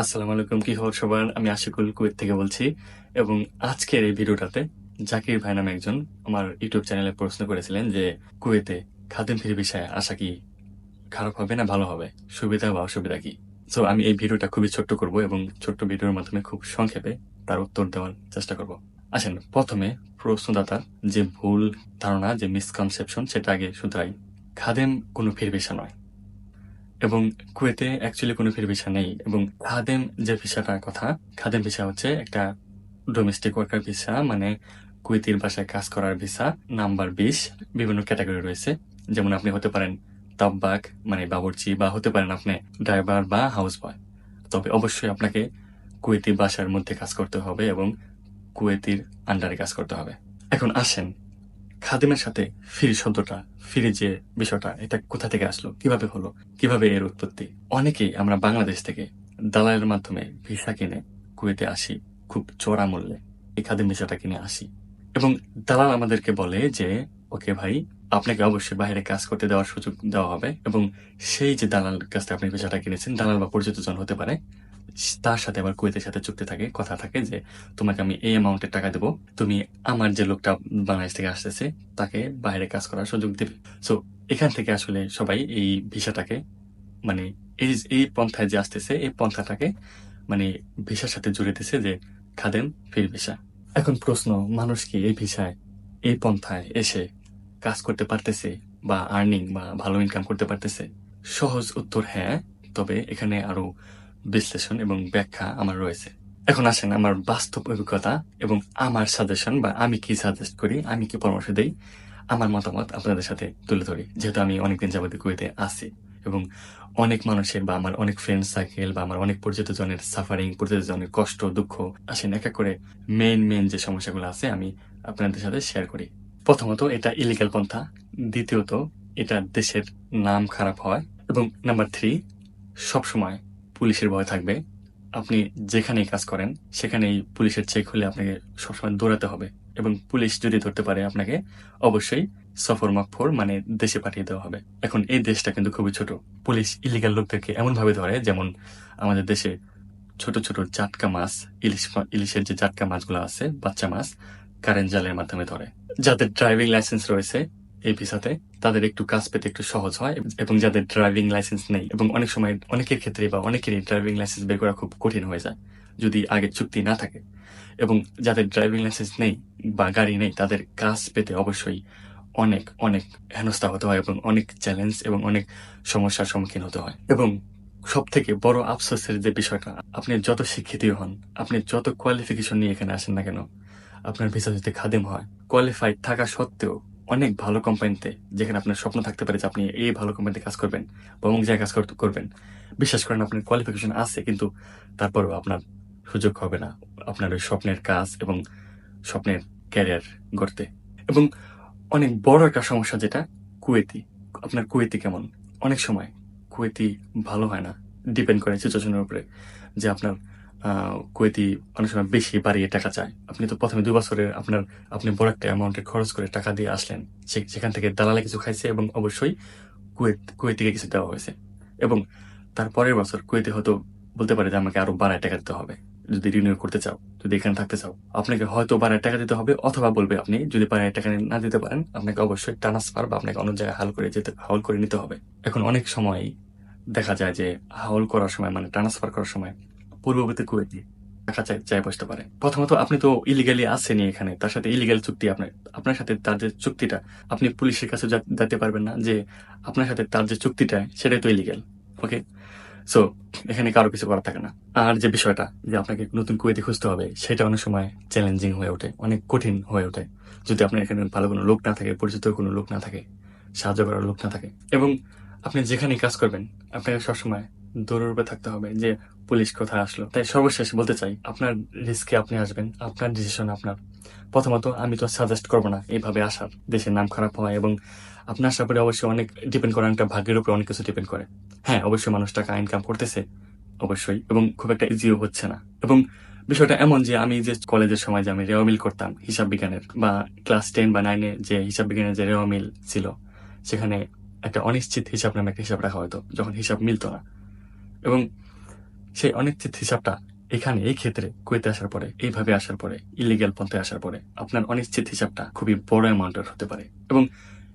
আসসালামু আলাইকুম, কি খবর সবার? আমি আশিকুল কুয়েত থেকে বলছি। এবং আজকের এই ভিডিওটাতে জাকির ভাই নামে একজন আমার ইউটিউব চ্যানেলে প্রশ্ন করেছিলেন যে, কুয়েতে খাদেম ফিরি বিষয়ে আশা কি খারাপ হবে না ভালো হবে? সুবিধা বা অসুবিধা কি? সো আমি এই ভিডিওটা খুবই ছোট্ট করব এবং ছোট্ট ভিডিওর মাধ্যমে খুব সংক্ষেপে তার উত্তর দেওয়ার চেষ্টা করব। আসেন, প্রথমে প্রশ্নদাতার যে ভুল ধারণা, যে মিসকনসেপশন সেটা আগে শুধরাই। খাদেম কোনো ফির ভিসা নয়। এবং কুয়েতে অ্যাকচুয়ালি কোনো ফির ভিসা নেই এবং খাদেম যে ভিসাটার কথা, খাদেম ভিসা হচ্ছে একটা ডোমেস্টিক ওয়ার্কার ভিসা মানে কুয়েতির বাসায় কাজ করার ভিসা নাম্বার বিশ, বিভিন্ন ক্যাটাগরি রয়েছে। যেমন আপনি হতে পারেন তাব্বাক মানে বাবরচি, বা হতে পারেন আপনি ড্রাইভার বা হাউস বয় তবে অবশ্যই আপনাকে কুয়েতি বাসার মধ্যে কাজ করতে হবে এবং কুয়েতির আন্ডারে কাজ করতে হবে। এখন আসেন খাদেমের সাথে ফিরি শব্দটা ফিরি যে বিষয়টা, এটা কোথা থেকে আসলো, কীভাবে হলো, কীভাবে এর উৎপত্তি? অনেকেই আমরা বাংলাদেশ থেকে দালালের মাধ্যমে ভিসা কিনে কুয়েতে আসি, খুব চড়া মূল্যে। এই খাদেম ভিসাটা কিনে আসি। এবং দালাল আমাদেরকে বলে যে, ওকে ভাই, আপনাকে অবশ্যই বাইরে কাজ করতে দেওয়ার সুযোগ দেওয়া হবে। এবং সেই যে দালাল কাছ থেকে আপনি ভিসাটা কিনেছেন, দালাল বা পরিচিত জন হতে পারে তার সাথে আবার কুয়েতের সাথে চুক্তি থাকে, কথা থাকে যে তোমাকে আমি এই অ্যামাউন্টের টাকা দেবো, তুমি আমার যে লোকটা বাংলাদেশ থেকে আসতেছে, তাকে বাইরে কাজ করার সুযোগ দেবে। সো এখান থেকে আসলে সবাই এই ভিসাটাকে মানে এই এই পন্থায় যে আসতেছে, এই পন্থাটাকে মানে ভিসার সাথে জড়িতেছে যে খাদেম, ফির ভিসা। এখন প্রশ্ন, মানুষ কি এই ভিসায়, এই পন্থায় এসে কাজ করতে পারতেছে বা আর্নিং বা ভালো ইনকাম করতে পারতেছে? সহজ উত্তর হ্যাঁ তবে এখানে আরও বিশ্লেষণ এবং ব্যাখ্যা আমার রয়েছে। এখন আসেন আমার বাস্তব অভিজ্ঞতা এবং আমার সাজেশন বা আমি কি সাজেস্ট করি, আমি কি পরামর্শ দিই, আমার মতামত আপনাদের সাথে তুলে ধরি। যেহেতু আমি অনেকদিন যাবতীয় কুয়েতে আছি এবং অনেক মানুষের বা আমার অনেক ফ্রেন্ড সার্কেল বা আমার অনেক পরিচিত জনের সাফারিং পরিচিত জনের কষ্ট, দুঃখ আসেন এক এক করে মেইন মেন যে সমস্যাগুলো আছে আমি আপনাদের সাথে শেয়ার করি। প্রথমত এটা ইলিগাল পন্থা, দ্বিতীয়ত এটা দেশের নাম খারাপ হয় এবং নাম্বার থ্রি সবসময় পুলিশের ভয় থাকবে। আপনি যেখানেই কাজ করেন, সেখানেই পুলিশের চেক হলে আপনাকে সবসময় দৌড়াতে হবে এবং পুলিশ যদি ধরতে পারে আপনাকে, অবশ্যই সফর মকফর মানে দেশে পাঠিয়ে দেওয়া হবে। এখন এই দেশটা কিন্তু খুবই ছোট। পুলিশ ইলিগাল লোকদেরকে এমনভাবে ধরে যেমন আমাদের দেশে ছোট ছোট জাটকা মাছ, ইলিশ ইলিশের যে জাটকা মাছগুলো আছে, বাচ্চা মাছ, কারেন্ট জালের মাধ্যমে ধরে। যাদের ড্রাইভিং লাইসেন্স রয়েছে, এই ভিসাতে তাদের একটু কাজ পেতে একটু সহজ হয় এবং যাদের ড্রাইভিং লাইসেন্স নেই এবং অনেক সময় অনেকের ক্ষেত্রে বা অনেকেরই ড্রাইভিং লাইসেন্স বের করা খুব কঠিন হয়ে যায় যদি আগে চুক্তি না থাকে এবং যাদের ড্রাইভিং লাইসেন্স নেই বা গাড়ি নেই তাদের কাজ পেতে অবশ্যই অনেক অনেক হেনস্থা হতে হয় এবং অনেক চ্যালেঞ্জ এবং অনেক সমস্যার সম্মুখীন হতে হয়। এবং সব থেকে বড় আফসোসের যে বিষয়টা, আপনি যত শিক্ষিত হন, আপনি যত কোয়ালিফিকেশন নিয়ে এখানে আসেন না কেন, আপনার ভিসা যদি খাদেম হয় কোয়ালিফাইড থাকা সত্ত্বেও অনেক ভালো কোম্পানিতে যেখানে আপনার স্বপ্ন থাকতে পারে যে আপনি এই ভালো কোম্পানিতে কাজ করবেন বা অমুক জায়গায় কাজ করবেন। বিশ্বাস করেন আপনার কোয়ালিফিকেশন আছে, কিন্তু তারপরেও আপনার সুযোগ হবে না আপনার ওই স্বপ্নের কাজ এবং স্বপ্নের ক্যারিয়ার গড়তে। এবং অনেক বড় একটা সমস্যা যেটা, কুয়েতি। আপনার কুয়েতি কেমন? অনেক সময় কুয়েতি ভালো হয় না। ডিপেন্ড করে সিচুয়েশনের উপরে যে আপনার কুয়েতি অনেক সময় বেশি বাড়িয়ে টাকা চায়। আপনি তো প্রথমে দু বছরের আপনার, আপনি বড় একটা অ্যামাউন্টের খরচ করে টাকা দিয়ে আসলেন। সেখান থেকে দালালে কিছু খাইছে এবং অবশ্যই কুয়েত, কুয়েতিকে কিছু দেওয়া হয়েছে। এবং তার পরের বছর কুয়েতে হয়তো বলতে পারে যে আমাকে আরও বাড়ায় টাকা দিতে হবে। যদি রিনিউ করতে চাও, যদি এখানে থাকতে চাও। আপনাকে হয়তো বাড়ায় টাকা দিতে হবে অথবা বলবে আপনি যদি বাড়ায় টাকা না দিতে পারেন, আপনাকে অবশ্যই ট্রান্সফার বা আপনাকে অন্য জায়গায় হাল করে যেতে হাউল করে নিতে হবে। এখন অনেক সময় দেখা যায় যে হাউল করার সময় মানে ট্রান্সফার করার সময় পূর্ববর্তী কুয়েতি টাকা চাই বসতে পারে। প্রথমত আপনি তো ইলিগালি আসেনি এখানে, তার সাথে ইলিগাল চুক্তি আপনার আপনার সাথে তার যে চুক্তিটা, আপনি পুলিশের কাছে যেতে পারবেন না যে আপনার সাথে তার যে চুক্তিটা, সেটাই তো ইলিগাল ওকে সো এখানে কারও কিছু করার থাকে না। আর যে বিষয়টা, যে আপনাকে নতুন কুয়েতে খুঁজতে হবে, সেটা অনেক সময় চ্যালেঞ্জিং হয়ে ওঠে, অনেক কঠিন হয়ে ওঠে। যদি আপনার এখানে ভালো কোনো লোক না থাকে, পরিচিত কোনো লোক না থাকে, সাহায্য করার লোক না থাকে, এবং আপনি যেখানেই কাজ করবেন, আপনাকে সবসময় দৌড়ে থাকতে হবে, যে পুলিশ কোথায় আসলো। তাই সর্বশেষ বলতে চাই, আপনার রিস্কে আপনি আসবেন, আপনার ডিসিশন আপনার। প্রথমত, আমি তো সাজেস্ট করব না এইভাবে আসার। দেশের নাম খারাপ হয় এবং আপনার আসার পরে অবশ্যই অনেক ডিপেন্ড করে অনেকটা ভাগ্যের উপরে অনেক কিছু ডিপেন্ড করে। হ্যাঁ অবশ্যই মানুষ টাকা ইনকাম করতেছে, অবশ্যই, এবং খুব একটা ইজিও হচ্ছে না। এবং বিষয়টা এমন যে, আমি যে কলেজের সময় যে আমি রেওয়া মিল করতাম, হিসাব বিজ্ঞানের, বা ক্লাস টেন বা নাইনে যে হিসাব বিজ্ঞানের যে রেওয়া মিল ছিল, সেখানে একটা অনিশ্চিত হিসাব নামে একটা হিসাব রাখা হতো, যখন হিসাব মিলতো না। এবং সেই অনিশ্চিত হিসাবটা এখানে, এই ক্ষেত্রে কুয়েতে আসার পরে, এইভাবে আসার পরে ইলিগ্যাল পন্থায় আসার পরে, আপনার অনিশ্চিত হিসাবটা খুবই বড় অ্যামাউন্টের হতে পারে। এবং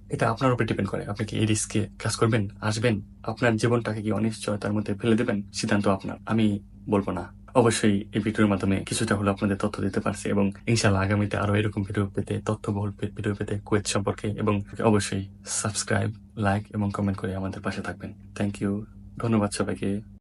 এটা আপনার উপর ডিপেন্ড করে। আপনি কি এই রিস্কে কাজ করবেন? আসবেন? আপনার জীবনটাকে কি অনিশ্চয়তার মধ্যে ফেলে দেবেন? সিদ্ধান্ত আপনার। আমি বলব না। অবশ্যই এই ভিডিওর মাধ্যমে কিছুটা হলো আপনাদের তথ্য দিতে পারছি এবং ইনশাল্লাহ আগামীতে আরও এরকম ভিডিও পেতে, তথ্যবহুল পে- ভিডিও পেতে কুয়েত সম্পর্কে এবং অবশ্যই সাবস্ক্রাইব লাইক এবং কমেন্ট করে আমাদের পাশে থাকবেন। থ্যাংক ইউ ধন্যবাদ সবাইকে।